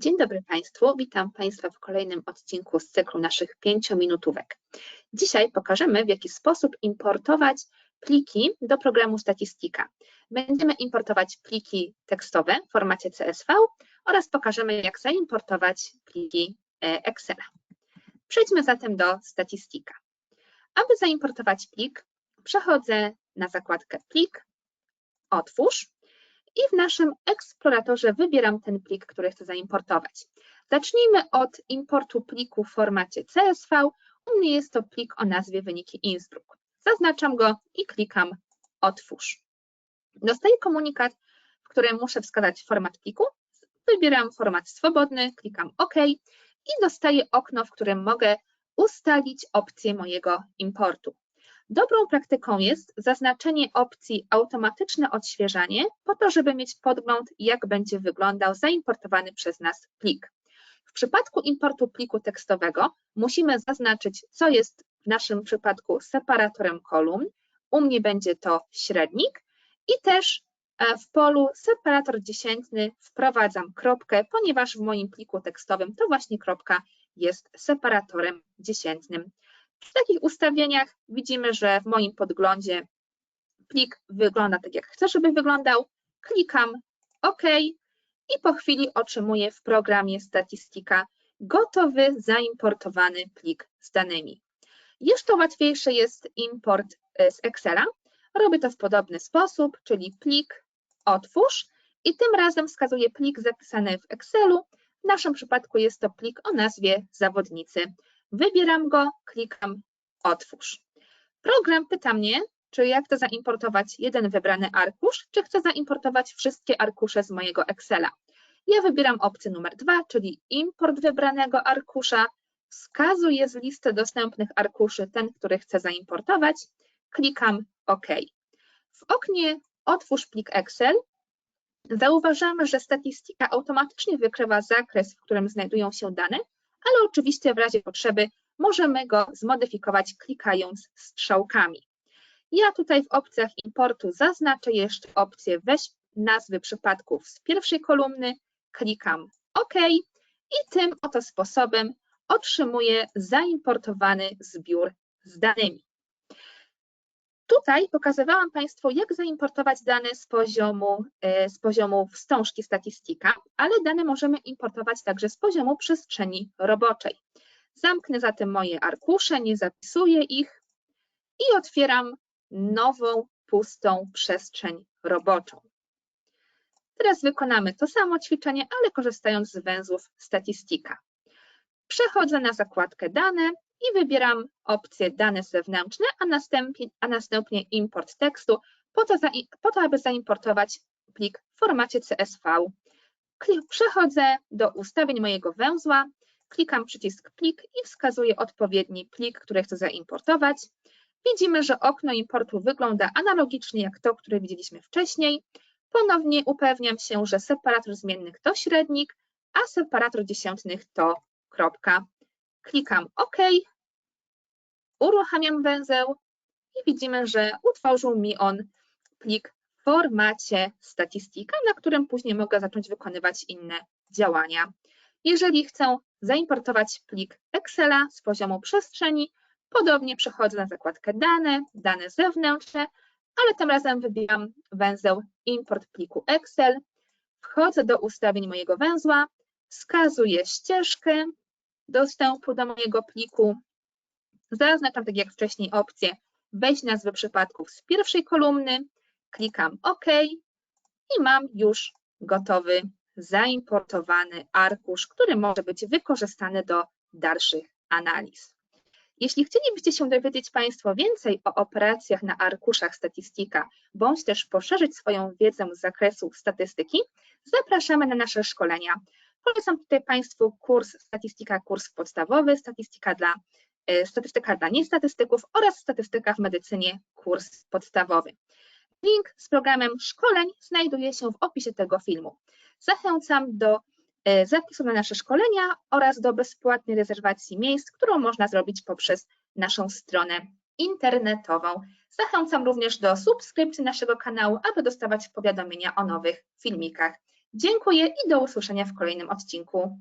Dzień dobry Państwu, witam Państwa w kolejnym odcinku z cyklu naszych pięciominutówek. Dzisiaj pokażemy, w jaki sposób importować pliki do programu Statistika. Będziemy importować pliki tekstowe w formacie CSV oraz pokażemy, jak zaimportować pliki e, Excela. Przejdźmy zatem do Statistika. Aby zaimportować plik, przechodzę na zakładkę Plik, Otwórz i w naszym eksploratorze wybieram ten plik, który chcę zaimportować. Zacznijmy od importu pliku w formacie CSV. U mnie jest to plik o nazwie wyniki Innsbruck. Zaznaczam go i klikam Otwórz. Dostaję komunikat, w którym muszę wskazać format pliku. Wybieram format swobodny, klikam OK i dostaję okno, w którym mogę ustalić opcję mojego importu. Dobrą praktyką jest zaznaczenie opcji automatyczne odświeżanie po to, żeby mieć podgląd, jak będzie wyglądał zaimportowany przez nas plik. W przypadku importu pliku tekstowego musimy zaznaczyć, co jest w naszym przypadku separatorem kolumn. U mnie będzie to średnik i też e, w polu separator dziesiętny wprowadzam kropkę, ponieważ w moim pliku tekstowym to właśnie kropka jest separatorem dziesiętnym. W takich ustawieniach widzimy, że w moim podglądzie plik wygląda tak, jak chcę, żeby wyglądał. Klikam OK i po chwili otrzymuję w programie Statistika gotowy, zaimportowany plik z danymi. Jeszcze łatwiejszy jest import e, z Excela. Robię to w podobny sposób, czyli plik, otwórz i tym razem wskazuję plik zapisany w Excelu. W naszym przypadku jest to plik o nazwie zawodnicy. Wybieram go, klikam Otwórz. Program pyta mnie, czy ja chcę zaimportować jeden wybrany arkusz, czy chcę zaimportować wszystkie arkusze z mojego Excela. Ja wybieram opcję numer dwa, czyli import wybranego arkusza, wskazuję z listy dostępnych arkuszy ten, który chcę zaimportować, klikam OK. W oknie Otwórz plik Excel zauważamy, że statystyka automatycznie wykrywa zakres, w którym znajdują się dane, ale oczywiście w razie potrzeby możemy go zmodyfikować klikając strzałkami. Ja tutaj w opcjach importu zaznaczę jeszcze opcję weź nazwy przypadków z pierwszej kolumny, klikam OK i tym oto sposobem otrzymuję zaimportowany zbiór z danymi. Tutaj pokazywałam Państwu, jak zaimportować dane z poziomu, e, z poziomu wstążki statystyka, ale dane możemy importować także z poziomu przestrzeni roboczej. Zamknę zatem moje arkusze, nie zapisuję ich i otwieram nową, pustą przestrzeń roboczą. Teraz wykonamy to samo ćwiczenie, ale korzystając z węzłów statystyka. Przechodzę na zakładkę dane i wybieram opcję dane zewnętrzne, a następnie, a następnie import tekstu po to, po to, aby zaimportować plik w formacie CSV. Przechodzę do ustawień mojego węzła, klikam przycisk plik i wskazuję odpowiedni plik, który chcę zaimportować. Widzimy, że okno importu wygląda analogicznie jak to, które widzieliśmy wcześniej. Ponownie upewniam się, że separator zmiennych to średnik, a separator dziesiętnych to kropka. Klikam OK, uruchamiam węzeł i widzimy, że utworzył mi on plik w formacie statystyka, na którym później mogę zacząć wykonywać inne działania. Jeżeli chcę zaimportować plik Excela z poziomu przestrzeni, podobnie przechodzę na zakładkę dane, dane zewnętrzne, ale tym razem wybieram węzeł import pliku Excel, wchodzę do ustawień mojego węzła, wskazuję ścieżkę dostępu do mojego pliku, zaznaczam tak jak wcześniej opcję weź nazwy przypadków z pierwszej kolumny, klikam OK i mam już gotowy zaimportowany arkusz, który może być wykorzystany do dalszych analiz. Jeśli chcielibyście się dowiedzieć Państwo więcej o operacjach na arkuszach statystyka, bądź też poszerzyć swoją wiedzę z zakresu statystyki, zapraszamy na nasze szkolenia. Polecam tutaj Państwu kurs statystyka, kurs podstawowy, statystyka dla, e, statystyka dla niestatystyków oraz statystyka w medycynie, kurs podstawowy. Link z programem szkoleń znajduje się w opisie tego filmu. Zachęcam do e, zapisu na nasze szkolenia oraz do bezpłatnej rezerwacji miejsc, którą można zrobić poprzez naszą stronę internetową. Zachęcam również do subskrypcji naszego kanału, aby dostawać powiadomienia o nowych filmikach. Dziękuję i do usłyszenia w kolejnym odcinku.